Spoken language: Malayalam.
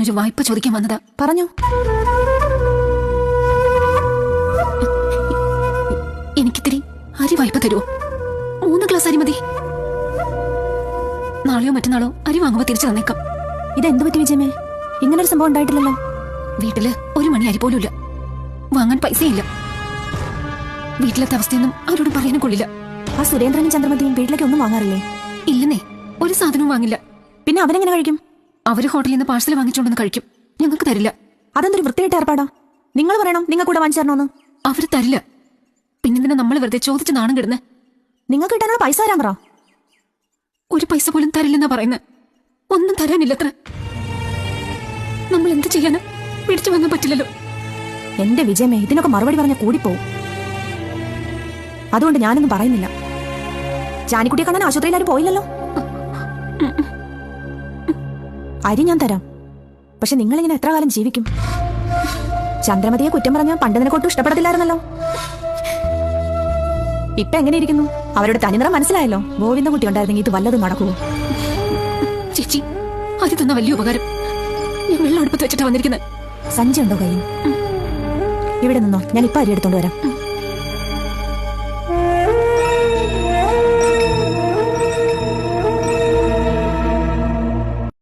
ഞാനൊരു വായ്പ ചോദിക്കാൻ വന്നതാ. പറഞ്ഞു. എനിക്കിത്തിരി അരി വായ്പ തരുമോ മൂന്ന് ഗ്ലാസ് അരി മതി. നാളെയോ മറ്റന്നാളോ അരി വാങ്ങുമ്പോ തിരിച്ചു തന്നേക്കാം. ഇതെന്ത് പറ്റി വിജയമേ? ഇങ്ങനൊരു സംഭവം ഉണ്ടായിട്ടില്ലല്ലോ. വീട്ടിൽ ഒരു മണി അരി പോലും ഇല്ല വാങ്ങാൻ പൈസയില്ല. വീട്ടിലത്തെ അവസ്ഥയൊന്നും അവരോട് പറയാനും കൊള്ളില്ല. ആ സുരേന്ദ്രനും ചന്ദ്രമതിയും വീട്ടിലേക്ക് ഒന്നും വാങ്ങാറില്ലേ? ഇല്ലെന്നേ. ഒരു സാധനവും വാങ്ങില്ല. പിന്നെ അവനെങ്ങനെ കഴിക്കും? അവർ ഹോട്ടലിൽ നിന്ന് പാഴ്സൽ വാങ്ങിച്ചോണ്ടെന്ന് കഴിക്കും. ഞങ്ങൾക്ക് തരില്ല. അതെന്തൊരു വൃത്തിയായിട്ട് ഏർപ്പാടാ? നിങ്ങൾ പറയണം നിങ്ങൾ കൂടെ വാങ്ങിച്ചു തരണോന്ന്. അവർ തരില്ല. പിന്നെന്തിനാ നമ്മൾ വെറുതെ ചോദിച്ച് നാണം കിടന്ന്? നിങ്ങൾക്ക് കിട്ടാനുള്ള പൈസ തരാൻ പറ. ഒരു പൈസ പോലും തരില്ലെന്നാ പറയുന്നത് ഒന്നും തരാനില്ലത്ര. നമ്മൾ എന്ത് ചെയ്യാനും? പിടിച്ചു വന്നാൽ പറ്റില്ലല്ലോ. എന്റെ വിജയമേ ഇതിനൊക്കെ മറുപടി പറഞ്ഞ കൂടിപ്പോവും. അതുകൊണ്ട് ഞാനൊന്നും പറയുന്നില്ല. ജാനിക്കുട്ടിയെ കാണാൻ ആശുപത്രിയിൽ ആരും പോയില്ലല്ലോ. അരി ഞാൻ തരാം. പക്ഷെ നിങ്ങളിങ്ങനെ എത്ര കാലം ജീവിക്കും? ചന്ദ്രമതിയെ കുറ്റം പറഞ്ഞാൽ പണ്ട് നിനക്കൊട്ടും ഇഷ്ടപ്പെടത്തില്ലായിരുന്നല്ലോ. ഇപ്പൊ എങ്ങനെ ഇരിക്കുന്നു അവരുടെ തനിനിറം മനസ്സിലായല്ലോ. ഗോവിന്ദൻകുട്ടി ഉണ്ടായിരുന്നെങ്കിൽ ഇത് വല്ലതും നടക്കുമോ ചേച്ചി അത് തന്ന വലിയ ഉപകാരം. ഞാൻ വെള്ളം അടുപ്പത്ത് വെച്ചിട്ടാ വന്നിരിക്കുന്നത് സഞ്ചി ഉണ്ടോ കയ്യിൽ? ഇവിടെ നിന്നോ. ഞാൻ ഇപ്പൊ അരി എടുത്തോണ്ട് വരാം.